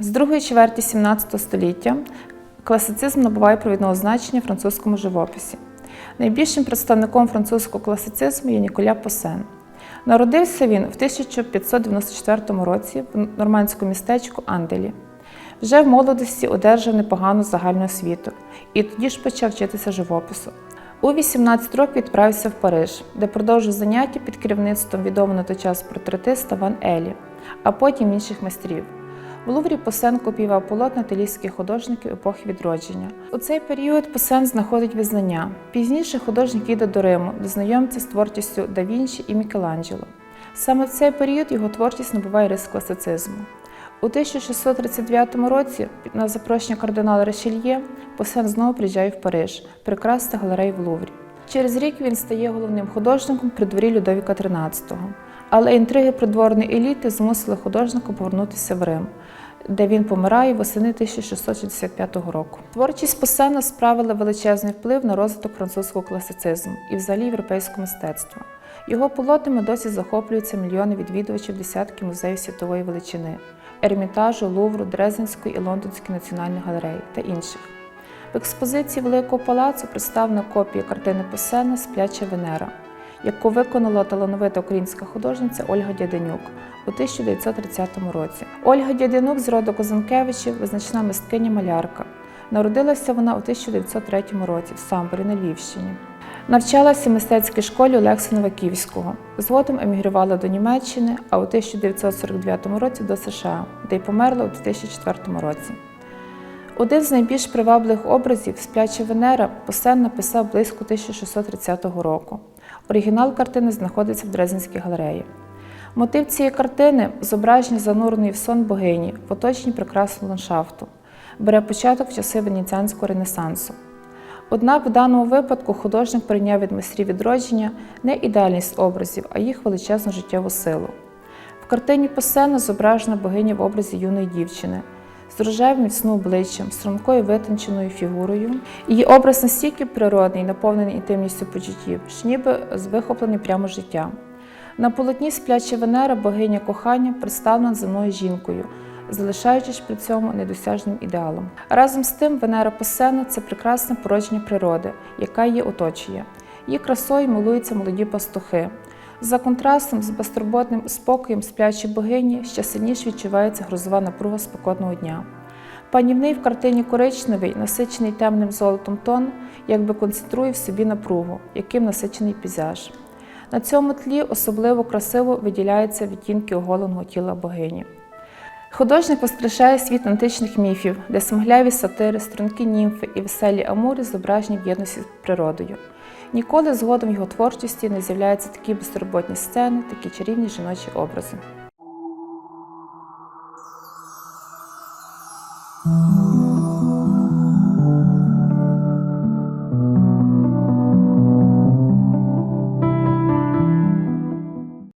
З другої чверті 17 століття класицизм набуває провідного значення в французькому живописі. Найбільшим представником французького класицизму є Ніколя Посен. Народився він в 1594 році в нормандському містечку Анделі. Вже в молодості одержав непогану загальну освіту і тоді ж почав вчитися живопису. У 18 років відправився в Париж, де продовжив заняття під керівництвом відомого на той час портретиста Ван Елі, а потім інших майстрів. В Луврі Посен копіював полотна італійських художників епохи відродження. У цей період Посен знаходить визнання. Пізніше художник їде до Риму, де знайомиться з творчістю Да Вінчі і Мікеланджело. Саме в цей період його творчість набуває рис класицизму. У 1639 році на запрошення кардинала Решельє Посен знову приїжджає в Париж, прикрасти галерею в Луврі. Через рік він стає головним художником при дворі Людовіка XIII. Але інтриги придворної еліти змусили художника повернутися в Рим, де він помирає восени 1665 року. Творчість Посена справила величезний вплив на розвиток французького класицизму і взагалі європейського мистецтва. Його полотнами досі захоплюються мільйони відвідувачів десятки музеїв світової величини, Ермітажу, Лувру, Дрезденської і Лондонської національної галереї та інших. В експозиції Великого палацу представлена копія картини Посена Спляча Венера, яку виконала талановита українська художниця Ольга Дяденюк у 1930 році. Ольга Дяденюк з роду Козанкевичів, визначна мисткиня-малярка. Народилася вона у 1903 році в Самборі на Львівщині. Навчалася в мистецькій школі Олекса Новаківського. Згодом емігрувала до Німеччини, а у 1949 році до США, де й померла у 2004 році. Один з найбільш привабливих образів Спляча Венера Посен написав близько 1630 року. Оригінал картини знаходиться в Дрезденській галереї. Мотив цієї картини зображення зануреної в сон богині в оточенні прекрасного ландшафту, бере початок в часи венеціанського ренесансу. Однак в даному випадку художник прийняв від майстрів відродження не ідеальність образів, а їх величезну життєву силу. В картині Посена зображена богиня в образі юної дівчини з рожевим міцним обличчям, стрункою витонченою фігурою. Її образ настільки природний, наповнений інтимністю почуттів, що ніби вихоплений прямо життя. На полотні спляча Венера, богиня кохання, представлена земною жінкою, залишаючись при цьому недосяжним ідеалом. Разом з тим, Венера Посена це прекрасне породження природи, яка її оточує. Її красою милуються молоді пастухи. За контрастом з безтурботним спокоєм сплячої богині ще сильніше відчувається грозова напруга спекотного дня. Панівний в картині коричневий, насичений темним золотом тон, якби концентрує в собі напругу, яким насичений пейзаж. На цьому тлі особливо красиво виділяються відтінки оголеного тіла богині. Художник воскрешає світ античних міфів, де смагляві сатири, струнки німфи і веселі амури зображені в єдності з природою. Ніколи згодом його творчості не з'являються такі безтурботні сцени, такі чарівні жіночі образи.